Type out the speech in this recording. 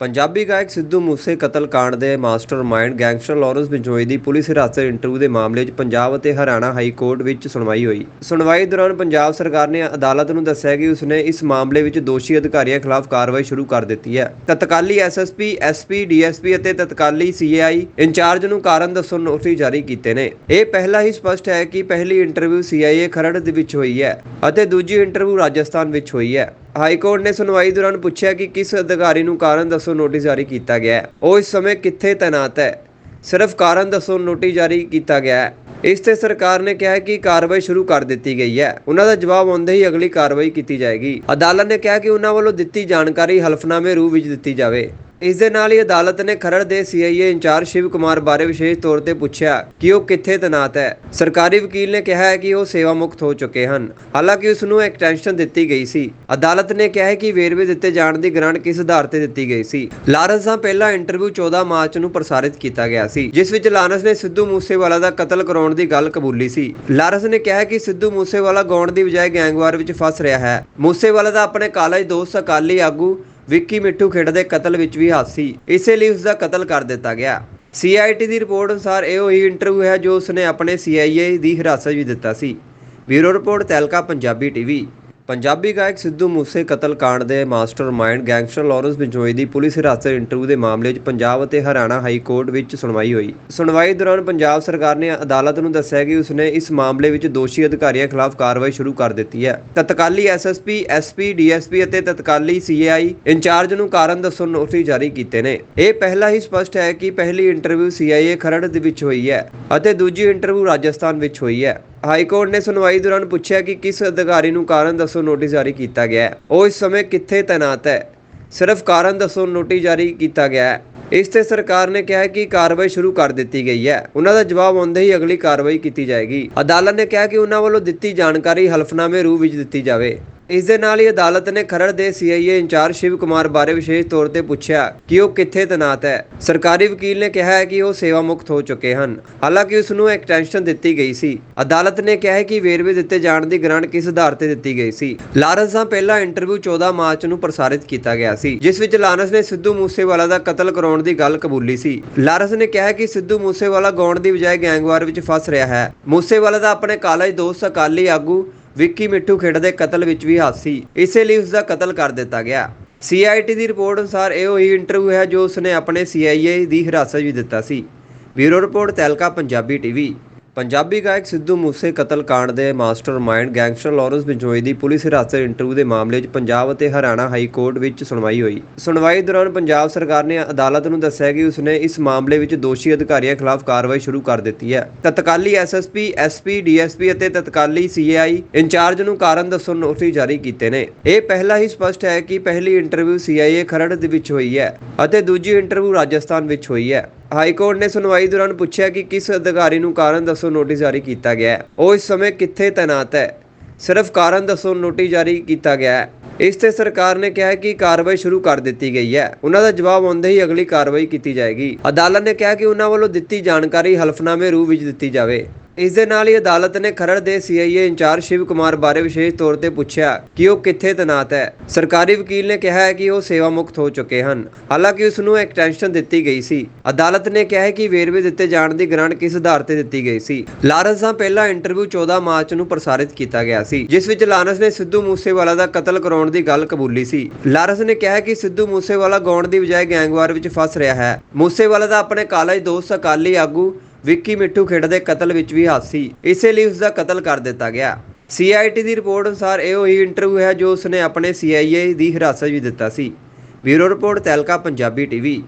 ਪੰਜਾਬੀ ਗਾਇਕ ਸਿੱਧੂ ਮੂਸੇ ਕਤਲ ਕਾਂਡ ਦੇ ਮਾਸਟਰਮਾਈਂਡ ਗੈਂਗਸਟਰ ਲਾਰੈਂਸ ਬਿਜੋਈ ਦੀ ਪੁਲਿਸ ਹਿਰਾਸਤ ਇੰਟਰਵਿਊ ਦੇ ਮਾਮਲੇ 'ਚ ਪੰਜਾਬ ਅਤੇ ਹਰਿਆਣਾ ਹਾਈ ਕੋਰਟ ਵਿੱਚ ਸੁਣਵਾਈ ਹੋਈ। ਸੁਣਵਾਈ ਦੌਰਾਨ ਪੰਜਾਬ ਸਰਕਾਰ ਨੇ ਅਦਾਲਤ ਨੂੰ ਦੱਸਿਆ ਕਿ ਉਸਨੇ ਇਸ ਮਾਮਲੇ ਵਿੱਚ ਦੋਸ਼ੀ ਅਧਿਕਾਰੀਆਂ ਖਿਲਾਫ ਕਾਰਵਾਈ ਸ਼ੁਰੂ ਕਰ ਦਿੱਤੀ ਹੈ। ਤਤਕਾਲੀ ਐਸਐਸਪੀ ਐਸਪੀ ਡੀਐਸਪੀ ਅਤੇ ਤਤਕਾਲੀ ਸੀਏਆਈ ਇੰਚਾਰਜ ਨੂੰ ਕਾਰਨ ਦੱਸੋ ਨੋਟਿਸ ਜਾਰੀ ਕੀਤੇ ਨੇ। ਇਹ ਪਹਿਲਾਂ ਹੀ ਸਪਸ਼ਟ ਹੈ ਕਿ ਪਹਿਲੀ ਇੰਟਰਵਿਊ ਸੀਆਈਏ ਖਰੜ ਦੇ ਵਿੱਚ ਹੋਈ ਹੈ ਅਤੇ ਦੂਜੀ ਇੰਟਰਵਿਊ ਰਾਜਸਥਾਨ ਵਿੱਚ ਹੋਈ ਹੈ। ਹਾਈ ਕੋਰਟ ਨੇ ਸੁਣਵਾਈ ਦੌਰਾਨ ਪੁੱਛਿਆ ਕਿ ਕਿਸ ਅਧਿਕਾਰੀ ਨੂੰ ਕਾਰਨ ਦੱਸੋ ਨੋਟਿਸ ਜਾਰੀ ਕੀਤਾ ਗਿਆ ਹੈ। ਉਹ ਇਸ ਸਮੇਂ ਕਿੱਥੇ ਤੈਨਾਤ ਹੈ? ਸਿਰਫ ਕਾਰਨ ਦੱਸੋ ਨੋਟਿਸ ਜਾਰੀ ਕੀਤਾ ਗਿਆ ਹੈ। ਇਸ ਤੇ ਸਰਕਾਰ ਨੇ ਕਿਹਾ ਕਿ ਕਾਰਵਾਈ ਸ਼ੁਰੂ ਕਰ ਦਿੱਤੀ ਗਈ ਹੈ। ਉਹਨਾਂ ਦਾ ਜਵਾਬ ਆਉਂਦੇ ਹੀ ਅਗਲੀ ਕਾਰਵਾਈ ਕੀਤੀ ਜਾਏਗੀ। ਅਦਾਲਤ ਨੇ ਕਿਹਾ ਕਿ ਉਹਨਾਂ ਵੱਲੋਂ ਦਿੱਤੀ ਜਾਣਕਾਰੀ ਹਲਫਨਾਮੇ ਰੂਪ ਵਿੱਚ ਦਿੱਤੀ ਜਾਵੇ। ਇਸ ਦੇ ਨਾਲ ਹੀ ਅਦਾਲਤ ਨੇ ਖਰੜ ਦੇ ਸੀਆਈਏ ਇੰਚਾਰਜ ਸ਼ਿਵ ਕੁਮਾਰ ਬਾਰੇ ਵਿਸ਼ੇਸ਼ ਤੌਰ ਤੇ ਪੁੱਛਿਆ ਕਿ ਉਹ ਕਿੱਥੇ ਤੈਨਾਤ ਹੈ। ਸਰਕਾਰੀ ਵਕੀਲ ਨੇ ਕਿਹਾ ਹੈ ਕਿ ਉਹ ਸੇਵਾ ਮੁਕਤ ਹੋ ਚੁੱਕੇ ਹਨ। ਹਾਲਾਂਕਿ ਉਸ ਨੂੰ ਐਕਸਟੈਂਸ਼ਨ ਦਿੱਤੀ ਗਈ ਸੀ। ਅਦਾਲਤ ਨੇ ਕਿਹਾ ਹੈ ਕਿ ਵੇਰਵੇ ਦਿੱਤੇ ਜਾਣ ਦੀ ਗ੍ਰਾਂਟ ਕਿਸ ਆਧਾਰ ਤੇ ਦਿੱਤੀ ਗਈ ਸੀ। ਲਾਰੈਂਸ ਦਾ ਪਹਿਲਾ ਇੰਟਰਵਿਊ 14 ਮਾਰਚ ਨੂੰ ਪ੍ਰਸਾਰਿਤ ਕੀਤਾ ਗਿਆ ਸੀ, ਜਿਸ ਵਿੱਚ ਲਾਰੈਂਸ ਨੇ ਸਿੱਧੂ ਮੂਸੇਵਾਲਾ ਦਾ ਕਤਲ ਕਰਾਉਣ ਦੀ ਗੱਲ ਕਬੂਲੀ ਸੀ। ਲਾਰੈਂਸ ਨੇ ਕਿਹਾ ਕਿ ਸਿੱਧੂ ਮੂਸੇਵਾਲਾ ਗਾਉਣ ਦੀ ਬਜਾਏ ਗੈਂਗਵਾਰ ਵਿੱਚ ਫਸ ਰਿਹਾ ਹੈ। ਮੂਸੇਵਾਲਾ ਦਾ ਆਪਣੇ ਕਾਲਜ ਦੋਸਤ ਅਕਾਲੀ ਆਗੂ ਵਿੱਕੀ ਮਿੱਠੂ ਖੇਡ ਦੇ ਕਤਲ ਵਿੱਚ ਵੀ ਹੱਥ ਸੀ ਇਸੇ ਲਈ ਉਸ ਦਾ ਕਤਲ ਕਰ ਦਿੱਤਾ ਗਿਆ। ਸੀਆਈਟੀ ਦੀ ਰਿਪੋਰਟ ਅਨੁਸਾਰ ਇਹ ਉਹੀ ਇੰਟਰਵਿਊ ਹੈ ਜੋ ਉਸਨੇ ਆਪਣੇ ਸੀਆਈਏ ਦੀ ਹਿਰਾਸਤ ਵਿੱਚ ਦਿੱਤਾ ਸੀ। Bureau report Tehelka, Punjabi TV Punjabi ਗਾਇਕ ਸਿੱਧੂ ਮੂਸੇ ਕਤਲ ਕਾਂਡ ਦੇ ਮਾਸਟਰਮਾਈਂਡ ਗੈਂਗਸਟਰ ਲਾਰੈਂਸ ਬਿਜੋਈ ਦੀ ਪੁਲਿਸ ਹਿਰਾਸਤ ਇੰਟਰਵਿਊ ਦੇ ਮਾਮਲੇ 'ਚ ਪੰਜਾਬ ਅਤੇ ਹਰਿਆਣਾ ਹਾਈ ਕੋਰਟ ਵਿੱਚ ਸੁਣਵਾਈ ਹੋਈ। ਸੁਣਵਾਈ ਦੌਰਾਨ ਪੰਜਾਬ ਸਰਕਾਰ ਨੇ ਅਦਾਲਤ ਨੂੰ ਦੱਸਿਆ ਕਿ ਉਸਨੇ ਇਸ ਮਾਮਲੇ ਵਿੱਚ ਦੋਸ਼ੀ ਅਧਿਕਾਰੀਆਂ ਖਿਲਾਫ ਕਾਰਵਾਈ ਸ਼ੁਰੂ ਕਰ ਦਿੱਤੀ ਹੈ। ਤਤਕਾਲੀ ਐਸਐਸਪੀ ਐਸਪੀ ਡੀਐਸਪੀ ਅਤੇ ਤਤਕਾਲੀ ਸੀਏਆਈ ਇੰਚਾਰਜ ਨੂੰ ਕਾਰਨ ਦੱਸਣ ਨੋਟਿਸ ਜਾਰੀ ਕੀਤੇ ਨੇ। ਇਹ ਪਹਿਲਾਂ ਹੀ ਸਪਸ਼ਟ ਹੈ ਕਿ ਪਹਿਲੀ ਇੰਟਰਵਿਊ ਸੀਆਈਏ ਖਰੜ ਦੇ ਵਿੱਚ ਹੋਈ ਹੈ ਅਤੇ ਦੂਜੀ ਇੰਟਰਵਿਊ ਰਾਜਸਥਾਨ ਵਿੱਚ ਹੋਈ ਹੈ। ਹਾਈ ਕੋਰਟ ਨੇ ਸੁਣਵਾਈ ਦੌਰਾਨ ਪੁੱਛਿਆ ਕਿ ਕਿਸ ਅਧਿਕਾਰੀ ਨੂੰ ਕਾਰਨ ਦੱਸ ਨੋਟਿਸ ਜਾਰੀ ਕੀਤਾ ਗਿਆ ਹੈ। ਉਹ ਇਸ ਸਮੇਂ ਕਿੱਥੇ ਤੈਨਾਤ ਹੈ? ਸਿਰਫ ਕਾਰਨ ਦੱਸੋ ਨੋਟਿਸ ਜਾਰੀ ਕੀਤਾ ਗਿਆ ਹੈ। ਇਸ ਤੇ ਸਰਕਾਰ ਨੇ ਕਿਹਾ ਕਿ ਕਾਰਵਾਈ ਸ਼ੁਰੂ ਕਰ ਦਿੱਤੀ ਗਈ ਹੈ। ਉਹਨਾਂ ਦਾ ਜਵਾਬ ਆਉਂਦੇ ਹੀ ਅਗਲੀ ਕਾਰਵਾਈ ਕੀਤੀ ਜਾਏਗੀ। ਅਦਾਲਤ ਨੇ ਕਿਹਾ ਕਿ ਉਹਨਾਂ ਵੱਲੋਂ ਦਿੱਤੀ ਜਾਣਕਾਰੀ ਹਲਫਨਾਮੇ ਰੂਪ ਵਿੱਚ ਦਿੱਤੀ ਜਾਵੇ। ਇਸ ਦੇ ਨਾਲ ਹੀ ਅਦਾਲਤ ਨੇ ਖਰੜ ਦੇ ਸੀਆਈਏ ਇੰਚਾਰਜ ਸ਼ਿਵ ਕੁਮਾਰ ਬਾਰੇ ਵਿਸ਼ੇਸ਼ ਤੌਰ ਤੇ ਪੁੱਛਿਆ ਕਿ ਉਹ ਕਿੱਥੇ ਤੈਨਾਤ ਹੈ। ਸਰਕਾਰੀ ਵਕੀਲ ਨੇ ਕਿਹਾ ਹੈ ਕਿ ਉਹ ਸੇਵਾ ਮੁਕਤ ਹੋ ਚੁੱਕੇ ਹਨ। ਹਾਲਾਂਕਿ ਉਸ ਨੂੰ ਐਕਸਟੈਂਸ਼ਨ ਦਿੱਤੀ ਗਈ ਸੀ। ਅਦਾਲਤ ਨੇ ਕਿਹਾ ਹੈ ਕਿ ਵੇਰਵੇ ਦਿੱਤੇ ਜਾਣ ਦੀ ਗ੍ਰਾਂਟ ਕਿਸ ਆਧਾਰ ਤੇ ਦਿੱਤੀ ਗਈ ਸੀ। ਲਾਰੈਂਸ ਦਾ ਪਹਿਲਾ ਇੰਟਰਵਿਊ 14 ਮਾਰਚ ਨੂੰ ਪ੍ਰਸਾਰਿਤ ਕੀਤਾ ਗਿਆ ਸੀ, ਜਿਸ ਵਿੱਚ ਲਾਰੈਂਸ ਨੇ ਸਿੱਧੂ ਮੂਸੇਵਾਲਾ ਦਾ ਕਤਲ ਕਰਾਉਣ ਦੀ ਗੱਲ ਕਬੂਲੀ ਸੀ। ਲਾਰੈਂਸ ਨੇ ਕਿਹਾ ਕਿ ਸਿੱਧੂ ਮੂਸੇਵਾਲਾ ਗਾਉਣ ਦੀ ਬਜਾਏ ਗੈਂਗਵਾਰ ਵਿੱਚ ਫਸ ਰਿਹਾ ਹੈ। ਮੂਸੇਵਾਲਾ ਦਾ ਆਪਣੇ ਕਾਲਜ ਦੋਸਤ ਅਕਾਲੀ ਆਗੂ ਵਿੱਕੀ ਮਿੱਠੂ ਖੇਡ ਦੇ ਕਤਲ ਵਿੱਚ ਵੀ ਹੱਥ ਸੀ ਇਸੇ ਲਈ ਉਸ ਦਾ ਕਤਲ ਕਰ ਦਿੱਤਾ ਗਿਆ। ਸੀਆਈਟੀ ਦੀ ਰਿਪੋਰਟ ਅਨੁਸਾਰ ਇਹ ਉਹੀ ਇੰਟਰਵਿਊ ਹੈ ਜੋ ਉਸਨੇ ਆਪਣੇ ਸੀਆਈਏ ਦੀ ਹਿਰਾਸਤ ਵਿੱਚ ਦਿੱਤਾ ਸੀ। Bureau report Tehelka, Punjabi TV. Punjabi ਗਾਇਕ ਸਿੱਧੂ ਮੂਸੇ ਕਤਲ ਕਾਂਡ ਦੇ ਮਾਸਟਰਮਾਈਂਡ ਗੈਂਗਸਟਰ ਲਾਰੈਂਸ ਬਿਜੋਈ ਦੀ ਪੁਲਿਸ ਹਿਰਾਸਤ ਇੰਟਰਵਿਊ ਦੇ ਮਾਮਲੇ 'ਚ ਪੰਜਾਬ ਅਤੇ ਹਰਿਆਣਾ ਹਾਈ ਕੋਰਟ ਵਿੱਚ ਸੁਣਵਾਈ ਹੋਈ। ਸੁਣਵਾਈ ਦੌਰਾਨ ਪੰਜਾਬ ਸਰਕਾਰ ਨੇ ਅਦਾਲਤ ਨੂੰ ਦੱਸਿਆ ਕਿ ਉਸਨੇ ਇਸ ਮਾਮਲੇ ਵਿੱਚ ਦੋਸ਼ੀ ਅਧਿਕਾਰੀਆਂ ਖਿਲਾਫ ਕਾਰਵਾਈ ਸ਼ੁਰੂ ਕਰ ਦਿੱਤੀ ਹੈ। ਤਤਕਾਲੀ ਐਸਐਸਪੀ ਐਸਪੀ ਡੀਐਸਪੀ ਅਤੇ ਤਤਕਾਲੀ ਸੀਏਆਈ ਇੰਚਾਰਜ ਨੂੰ ਕਾਰਨ ਦੱਸਣ ਨੋਟਿਸ ਜਾਰੀ ਕੀਤੇ ਨੇ। ਇਹ ਪਹਿਲਾਂ ਹੀ ਸਪਸ਼ਟ ਹੈ ਕਿ ਪਹਿਲੀ ਇੰਟਰਵਿਊ ਸੀਆਈਏ ਖਰੜ ਦੇ ਵਿੱਚ ਹੋਈ ਹੈ ਅਤੇ ਦੂਜੀ ਇੰਟਰਵਿਊ ਰਾਜਸਥਾਨ ਵਿੱਚ ਹੋਈ ਹੈ। ਹਾਈ ਕੋਰਟ ਨੇ ਸੁਣਵਾਈ ਦੌਰਾਨ ਪੁੱਛਿਆ ਕਿ ਕਿਸ ਅਧਿਕਾਰੀ ਨੂੰ ਕਾਰਨ ਦੱਸੋ ਨੋਟਿਸ ਜਾਰੀ ਕੀਤਾ ਗਿਆ ਹੈ। ਉਹ ਇਸ ਸਮੇਂ ਕਿੱਥੇ ਤੈਨਾਤ ਹੈ? ਸਿਰਫ ਕਾਰਨ ਦੱਸੋ ਨੋਟਿਸ ਜਾਰੀ ਕੀਤਾ ਗਿਆ ਹੈ। ਇਸ ਤੇ ਸਰਕਾਰ ਨੇ ਕਿਹਾ ਕਿ ਕਾਰਵਾਈ ਸ਼ੁਰੂ ਕਰ ਦਿੱਤੀ ਗਈ ਹੈ। ਉਹਨਾਂ ਦਾ ਜਵਾਬ ਆਉਂਦੇ ਹੀ ਅਗਲੀ ਕਾਰਵਾਈ ਕੀਤੀ ਜਾਏਗੀ। ਅਦਾਲਤ ਨੇ ਕਿਹਾ ਕਿ ਉਹਨਾਂ ਵੱਲੋਂ ਦਿੱਤੀ ਜਾਣਕਾਰੀ ਹਲਫਨਾਮੇ ਰੂਪ ਵਿੱਚ ਦਿੱਤੀ ਜਾਵੇ। ਇਸ ਦੇ ਨਾਲ ਹੀ ਅਦਾਲਤ ਨੇ ਖਰੜ ਦੇ ਸੀਆਈਏ ਇੰਚਾਰਜ ਸ਼ਿਵ ਕੁਮਾਰ ਬਾਰੇ ਵਿਸ਼ੇਸ਼ ਤੌਰ ਤੇ ਪੁੱਛਿਆ ਕਿ ਉਹ ਕਿੱਥੇ ਤੈਨਾਤ ਹੈ। ਸਰਕਾਰੀ ਵਕੀਲ ਨੇ ਕਿਹਾ ਹੈ ਕਿ ਉਹ ਸੇਵਾ ਮੁਕਤ ਹੋ ਚੁੱਕੇ ਹਨ। ਹਾਲਾਂਕਿ ਉਸ ਨੂੰ ਐਕਸਟੈਂਸ਼ਨ ਦਿੱਤੀ ਗਈ ਸੀ। ਅਦਾਲਤ ਨੇ ਕਿਹਾ ਹੈ ਕਿ ਵੇਰਵੇ ਦਿੱਤੇ ਜਾਣ ਦੀ ਗ੍ਰਾਂਟ ਕਿਸ ਆਧਾਰ ਤੇ ਦਿੱਤੀ ਗਈ ਸੀ। ਲਾਰੈਂਸ ਦਾ ਪਹਿਲਾ ਇੰਟਰਵਿਊ 14 ਮਾਰਚ ਨੂੰ ਪ੍ਰਸਾਰਿਤ ਕੀਤਾ ਗਿਆ ਸੀ, ਜਿਸ ਵਿੱਚ ਲਾਰੈਂਸ ਨੇ ਸਿੱਧੂ ਮੂਸੇਵਾਲਾ ਦਾ ਕਤਲ ਕਰਾਉਣ ਦੀ ਗੱਲ ਕਬੂਲੀ ਸੀ। ਲਾਰੈਂਸ ਨੇ ਕਿਹਾ ਕਿ ਸਿੱਧੂ ਮੂਸੇਵਾਲਾ ਗਾਉਣ ਦੀ ਬਜਾਏ ਗੈਂਗਵਾਰ ਵਿੱਚ ਫਸ ਰਿਹਾ ਹੈ। ਮੂਸੇਵਾਲਾ ਦਾ ਆਪਣੇ ਕਾਲਜ ਦੋਸਤ ਅਕਾਲੀ ਆਗੂ ਵਿੱਕੀ ਮਿੱਠੂ ਖੇਡ ਦੇ ਕਤਲ ਵਿੱਚ ਵੀ ਹੱਥ ਸੀ ਇਸੇ ਲਈ ਉਸ ਦਾ ਕਤਲ ਕਰ ਦਿੱਤਾ ਗਿਆ। ਸੀਆਈਟੀ ਦੀ ਰਿਪੋਰਟ ਅਨੁਸਾਰ ਇਹ ਉਹੀ ਇੰਟਰਵਿਊ ਹੈ ਜੋ ਉਸਨੇ ਆਪਣੇ ਸੀਆਈਏ ਦੀ ਹਿਰਾਸਤ ਵਿੱਚ ਦਿੱਤਾ ਸੀ। Bureau report Tehelka Punjabi TV.